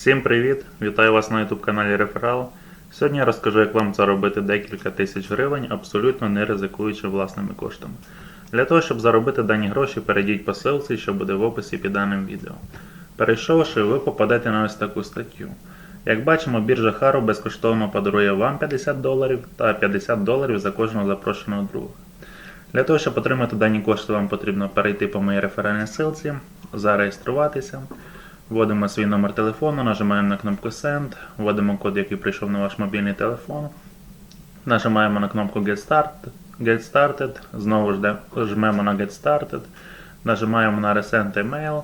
Всім привіт! Вітаю вас на YouTube каналі Реферал. Сьогодні я розкажу, як вам заробити декілька тисяч гривень, абсолютно не ризикуючи власними коштами. Для того, щоб заробити дані гроші, перейдіть по ссылці, що буде в описі під даним відео. Перейшовши, ви попадете на ось таку статтю. Як бачимо, біржа Хару безкоштовно подарує вам 50 доларів та 50 доларів за кожного запрошеного друга. Для того, щоб отримати дані кошти, вам потрібно перейти по моїй реферальній ссылці, зареєструватися. Вводимо свій номер телефону, нажимаємо на кнопку Send, вводимо код, який прийшов на ваш мобільний телефон. Нажимаємо на кнопку Get Started, Get Started знову жмемо на Get Started, нажимаємо на Resend Email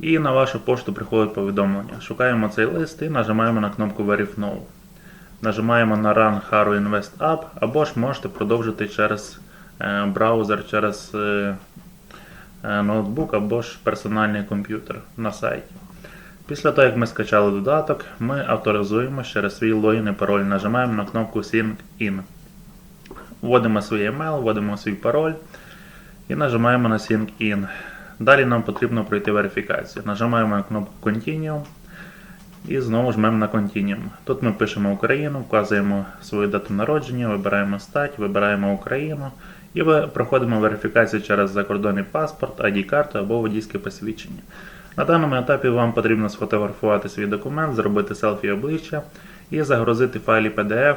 і на вашу пошту приходить повідомлення. Шукаємо цей лист і нажимаємо на кнопку Verify Now. Нажимаємо на Run Haru Invest App або ж можете продовжити через е, браузер, через е, ноутбук або ж персональний комп'ютер на сайті. Після того, як ми скачали додаток, ми авторизуємо через свій логін і пароль. Нажимаємо на кнопку Sync In. Вводимо свій email, вводимо свій пароль і нажимаємо на Sync In. Далі нам потрібно пройти верифікацію. Нажимаємо на кнопку Continue і знову жмемо на Continue. Тут ми пишемо Україну, вказуємо свою дату народження, вибираємо стать, вибираємо Україну і ви- проходимо верифікацію через закордонний паспорт, ID-карту або водійське посвідчення. На даному етапі вам потрібно сфотографувати свій документ, зробити селфі обличчя і загрузити файлі PDF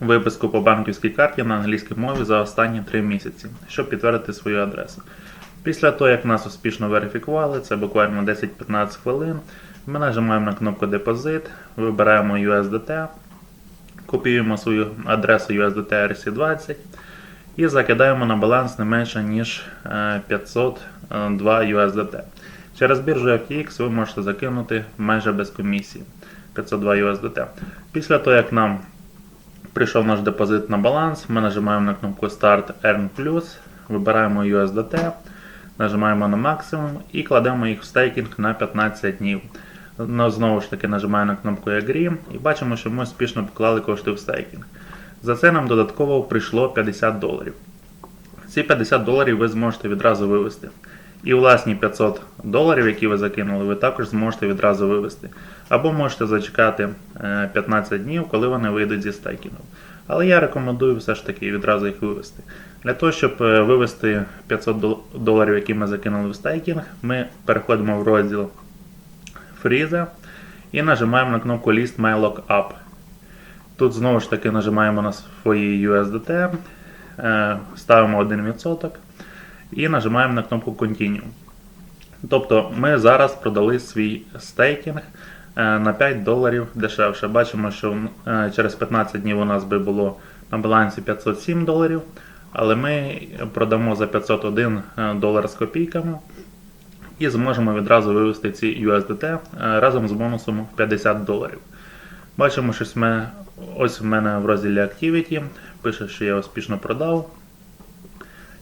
виписку по банківській карті на англійській мові за останні 3 місяці, щоб підтвердити свою адресу. Після того, як нас успішно верифікували, це буквально 10-15 хвилин, ми нажимаємо на кнопку Депозит, вибираємо USDT, копіюємо свою адресу USDT RC20 і закидаємо на баланс не менше, ніж е, 502 USDT. Через біржу FTX ви можете закинути майже без комісії 502 USDT. Після того, як нам прийшов наш депозит на баланс, ми нажимаємо на кнопку Start Earn Plus, вибираємо USDT, нажимаємо на максимум і кладемо їх в стейкінг на 15 днів. Ну, Знову ж таки нажимаємо на кнопку Agree і бачимо, що ми успішно поклали кошти в стейкінг. За це нам додатково прийшло 50 доларів. Ці 50 доларів ви зможете відразу вивести. І власні 500 доларів, які ви закинули, ви також зможете відразу вивести. Або можете зачекати е, 15 днів, коли вони вийдуть зі стейкінгу. Але я рекомендую все ж таки відразу їх вивести. Для того, щоб е, вивести 500 доларів, які ми закинули в стейкінг, ми переходимо в розділ Freeze і нажимаємо на кнопку List My Lock Up. Тут знову ж таки нажимаємо на свої USDT, е, ставимо 1% і нажимаємо на кнопку Continue. Тобто ми зараз продали свій стейкінг е, на 5 доларів дешевше. Бачимо, що е, через 15 днів у нас би було на балансі 507 доларів, але ми продамо за 501 е, долар з копійками і зможемо відразу вивести ці USDT разом з бонусом в 50 доларів. Бачимо, що ось в мене в розділі Activity пише, що я успішно продав.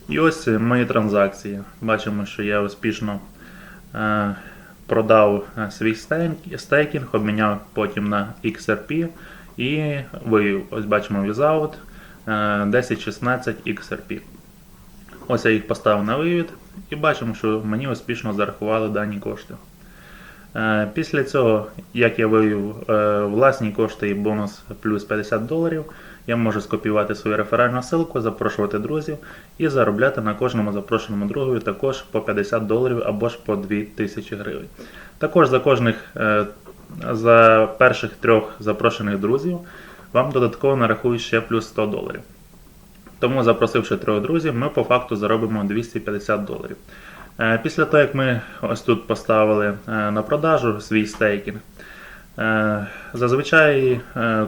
І ось мої транзакції. Бачимо, що я успішно е, продав е, свій стейкінг, обміняв потім на XRP і вивів. Ось бачимо е, 1016 XRP. Ось я їх поставив на вивід і бачимо, що мені успішно зарахували дані кошти. Е, Після цього, як я вивів е, власні кошти і бонус плюс 50 доларів, я можу скопіювати свою реферальну ссылку, запрошувати друзів і заробляти на кожному запрошеному другові також по 50 доларів або ж по 2000 гривень. Також за кожних е, за перших трьох запрошених друзів вам додатково нарахують ще плюс 100 доларів. Тому, запросивши трьох друзів, ми по факту заробимо 250 доларів. Е, Після того, як ми ось тут поставили е, на продажу свій стейкінг, е, зазвичай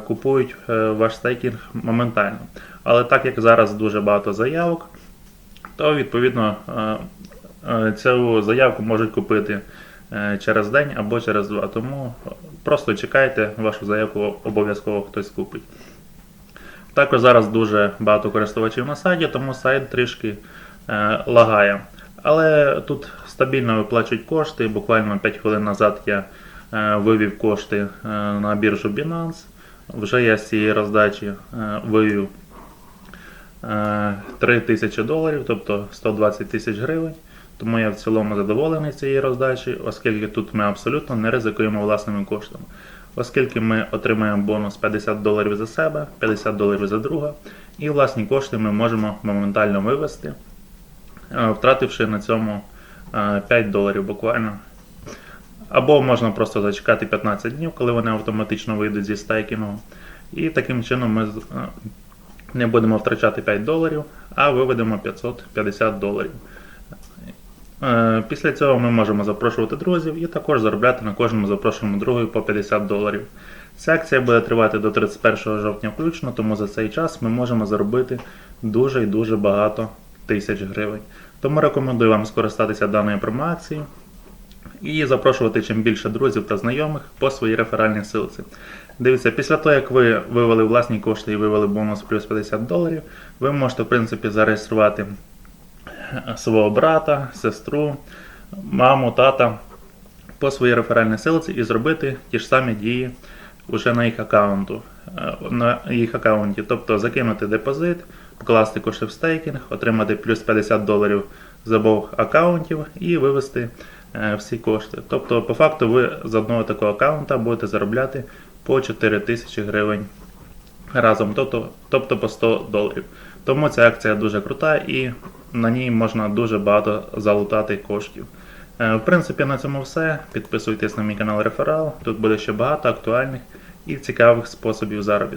купують ваш стейкінг моментально. Але так як зараз дуже багато заявок, то відповідно цю заявку можуть купити через день або через два. Тому просто чекайте, вашу заявку обов'язково хтось купить. Також зараз дуже багато користувачів на сайті, тому сайт трішки лагає. Але тут стабільно виплачують кошти. Буквально 5 хвилин назад я е, вивів кошти е, на біржу Binance. Вже я з цієї роздачі е, вивів е, 3 тисячі доларів, тобто 120 тисяч гривень. Тому я в цілому задоволений цією роздачею, оскільки тут ми абсолютно не ризикуємо власними коштами. Оскільки ми отримаємо бонус 50 доларів за себе, 50 доларів за друга, і власні кошти ми можемо моментально вивести, втративши на цьому е, 5 доларів буквально. Або можна просто зачекати 15 днів, коли вони автоматично вийдуть зі стейкінгу. І таким чином ми е, не будемо втрачати 5 доларів, а виведемо 550 доларів. Е, Після цього ми можемо запрошувати друзів і також заробляти на кожному запрошеному другу по 50 доларів. Ця акція буде тривати до 31 жовтня включно, тому за цей час ми можемо заробити дуже і дуже багато тисяч гривень. Тому рекомендую вам скористатися даною промоакцією і запрошувати чим більше друзів та знайомих по своїй реферальній силці. Дивіться, після того, як ви вивели власні кошти і вивели бонус плюс 50 доларів, ви можете в принципі зареєструвати свого брата, сестру, маму, тата по своїй реферальній силці і зробити ті ж самі дії вже на їх аккаунту, е, на їх аккаунті. Тобто закинути депозит, покласти кошти в стейкінг, отримати плюс 50 доларів з обох аккаунтів і вивести е, всі кошти. Тобто, по факту, ви з одного такого аккаунта будете заробляти по 4 тисячі гривень разом, тобто, тобто по 100 доларів. Тому ця акція дуже крута і на ній можна дуже багато залутати коштів. Е, В принципі, на цьому все. Підписуйтесь на мій канал Реферал. Тут буде ще багато актуальних і цікавих способів заробітку.